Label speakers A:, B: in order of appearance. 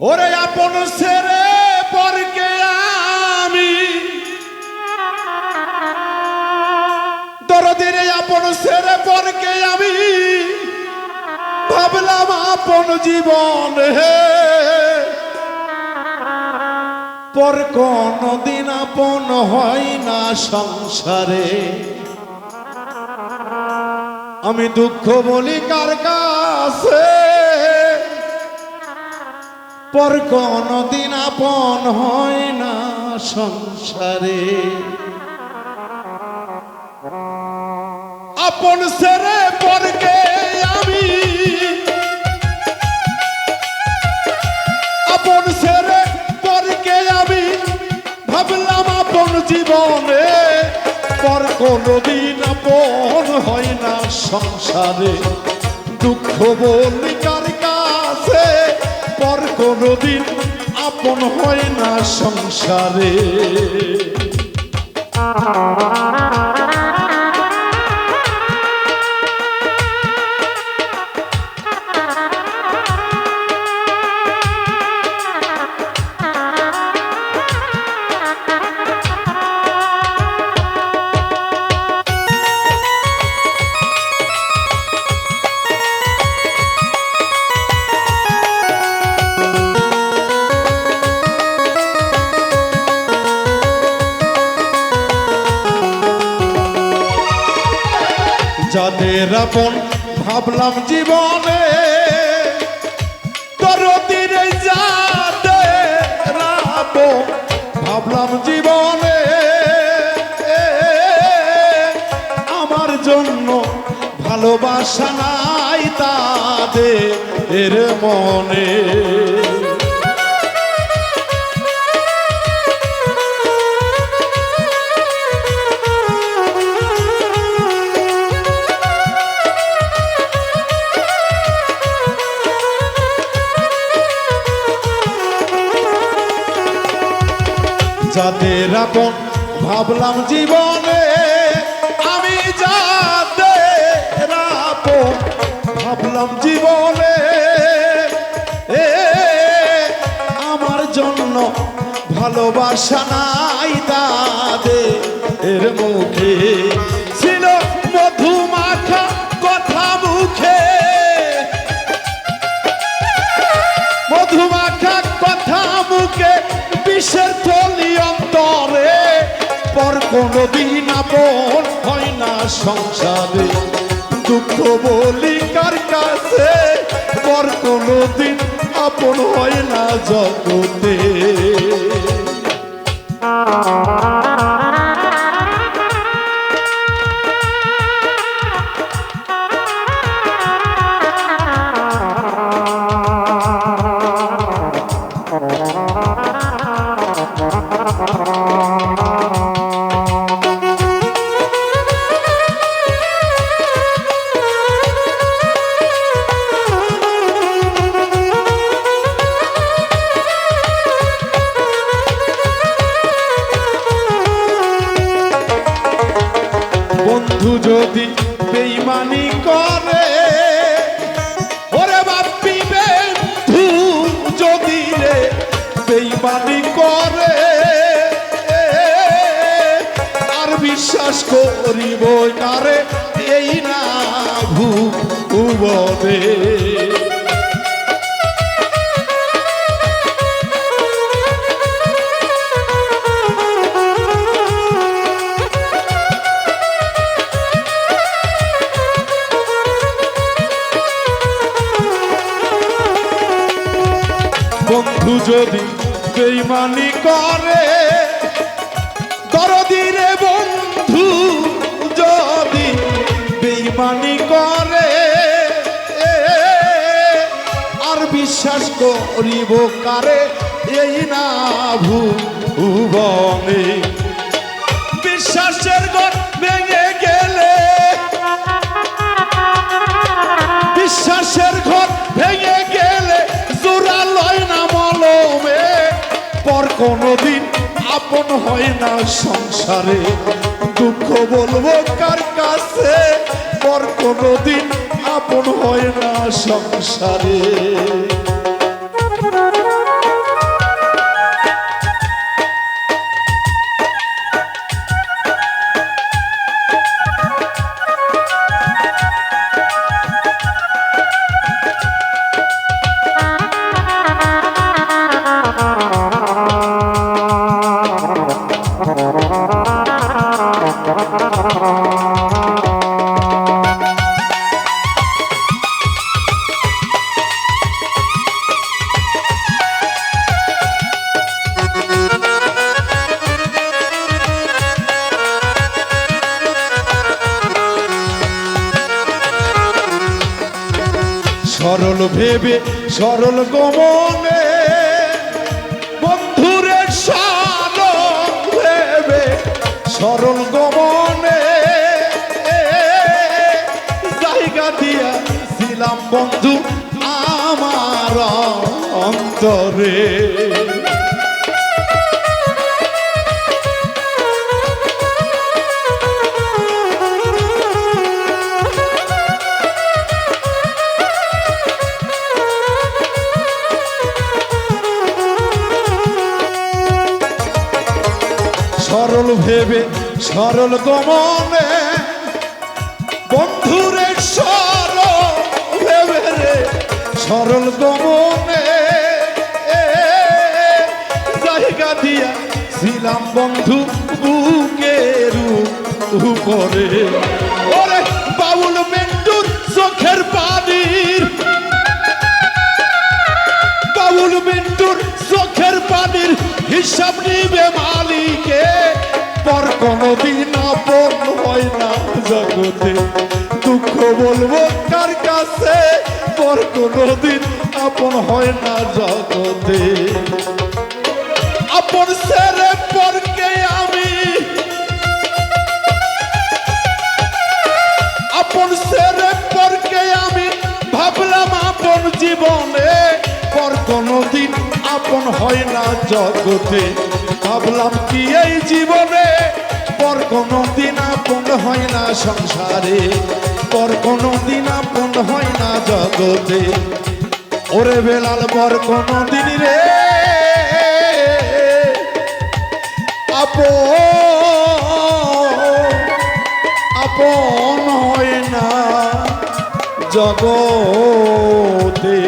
A: ওরে আপন সেরে পরকে আমি। দরদের আপন সেরে পরকে আমি। ভাবলাম আপন জীবন হে। পর কোন দিন আপন হয় না সংসারে। আমি দুঃখ বলি কার পর কোন দিন আপন হয় না সংসারে। আপন সেরে পরকে আমি। আপন সেরে পরকে আমি। ভাবলাম আপন জীবনে পর কোনদিন আপন হয় না সংসারে। দুঃখ বলি কার কাছে পর কোনদিন আপন হয় না সংসারে। যাদের আপন, ভাবলাম জীবনে দরদির যাদের আপন ভাবলাম জীবনে আমার জন্য ভালোবাসা নাই তাদের মনে। যাদের আপন, ভাবলাম জীবনে আমি যাদের আপন, ভাবলাম জীবনে আমার জন্য ভালোবাসা নাই তাদের এর মুখে। সংসারে দুঃখ বলি কার কাছে পর কোনদিন আপন হয় না জগতে। বন্ধু যদি বেইমানি করে, ওরে বাপি বন্ধু যদি রে বেইমানি করে, আর বিশ্বাস করিব রে, এই না ভূ ভুবনে। যদি বেইমানি করে দরদিরে বন্ধু, যদি বেইমানি করে আর বিশ্বাস করিব কারে? এই না ভুবনে। বিশ্বাসের ঘর কোনদিন আপন হয় না সংসারে। দুঃখ বলব কার কাছে? পর কোনদিন আপন হয় না সংসারে। সরল ভেবে, সরল গমনে বন্ধুরে সরল ভেবে, সরল গমনে জায়গা দিয়া ছিলাম বন্ধু আমার অন্তরে। সরল ভেবে, সরল গমনে। বন্ধুরে, সরল ভেবে রে, সরল গমনে। জায়গা দিয়া ছিলাম বন্ধু বুকের উপরে। ওরে, বাউল মেন্টুর চোখের পানির। বাবুল মিন্টুর চোখের পানির হিসাব নিবে মালিকে। বলব, কার কাছে পর কোনদিন আপন হয় না জগতে আপন সেরে পরকে আমি। আপন সেরে পরকে আমি ভাবলাম আপন জীবনে পর কোনদিন আপন হয় না জগতে ভাবলাম কি এই জীবনে পর কোনদিন আপন হয় না সংসারে? পর কোনদিন আপন হয় না জগতে। ওরে বেলাল, পর কোনদিন রে। আপন আপন হয় না জগতে।